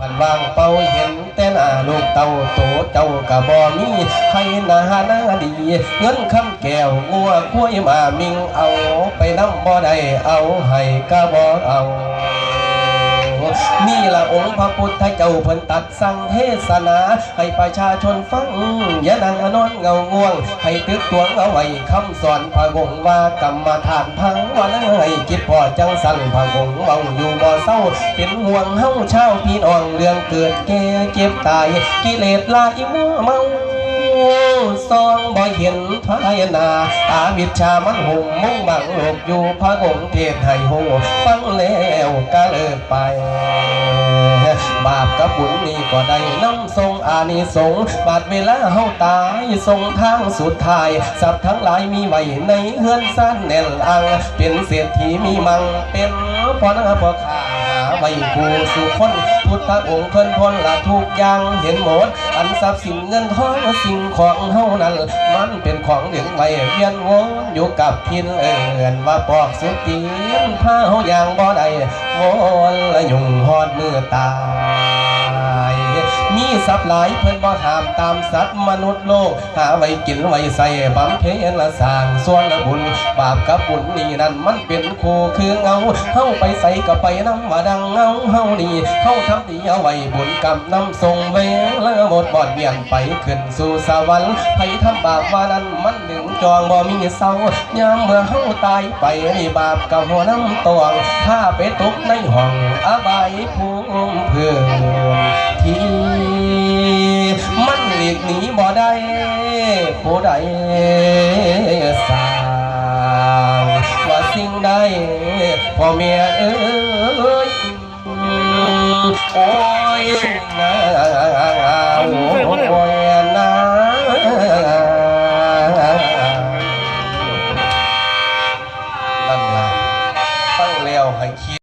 ปันวางเป่าเห็นแต่หน้าลูกเต่าโตเจ้ากะบ่มีให้หน้าหน้าดี เงินคำแก้วงัวคุ้ยมามิงเอา ไปน้ำบ่ได้เอาให้กะบ่เอา นี่ละองค์พระพุทธเจ้าเพิ่นตัดสั่งเทศนา ให้ประชาชนฟังอย่านั่งอนอนเงาง่วง ให้ตึกตวงเอาไว้คำสอนพระกงว่ากรรมฐานพังวันให้จิตพอจังสั่นพระกงเมาอยู่บ่เศร้า เป็นห่วงเฮาเช่าวพี่น้องเรื่องเกิดแก่เจ็บตาย กิเลสลายมัวเมา ซองบ่เห็นพายนาอาวิชชามันหุ่มมุ่งบังหลบอยู่พระองค์เทศให้หูฟังแล้วก็เลิกไป บาปกับบุญนี่ก็ได้น้ำทรงอานิสงส์บาดเวลาเฮาตายทรงทางสุดท้าย สัตว์ทั้งหลายมีไว้ในเฮือนสั้นแน่นอัง เป็นเศรษฐีมีมังเป็นพอนาพ่อข้าหา ไว้ผู้สุคน พุทธองค์เพิ่นพ้นละทุกอย่างเห็นหมด อันทรัพย์สินเงินทองสิ่งของเฮานั้น มันเป็นของดึงไว้เวียนวนอยู่กับทินเอื่นว่าปอกสุดตีนผ้าเฮาอย่างบ่ได้วนละยุ่งหอดมือตา มีทรัพย์หลายเพิ่นบ่หามตามสัตว์มนุษย์โลก หาไว้กินไว้ใส่บำเพ็ญละสร้างส่วนละบุญ บาปกับบุญนี่นั่นมันเป็นคู่คือเงาเฮาไปใส่ก็ไปน้ำมาดังเงาเฮานี่เฮาทำดีเอาไว้บุญกรรมนำส่งเวลาหมดบ่อนเวียนไปขึ้นสู่สวรรค์ไผทำบาปว่านั้นมันดึงจองบ่มีเศร้ายามเมื่อเฮาตายไปนี่บาปกับหัวน้ำตวงถ้าไปตกในห้องอบายภูมิเพื่อน ทีมันหลีกหนีบ่ได้ผู้ใดสางว่าสิ่งใดพ่อเมียเอ้ยโอ้ยนะโอ้ยนะนั่นล่ะฟังแล้วให้คิด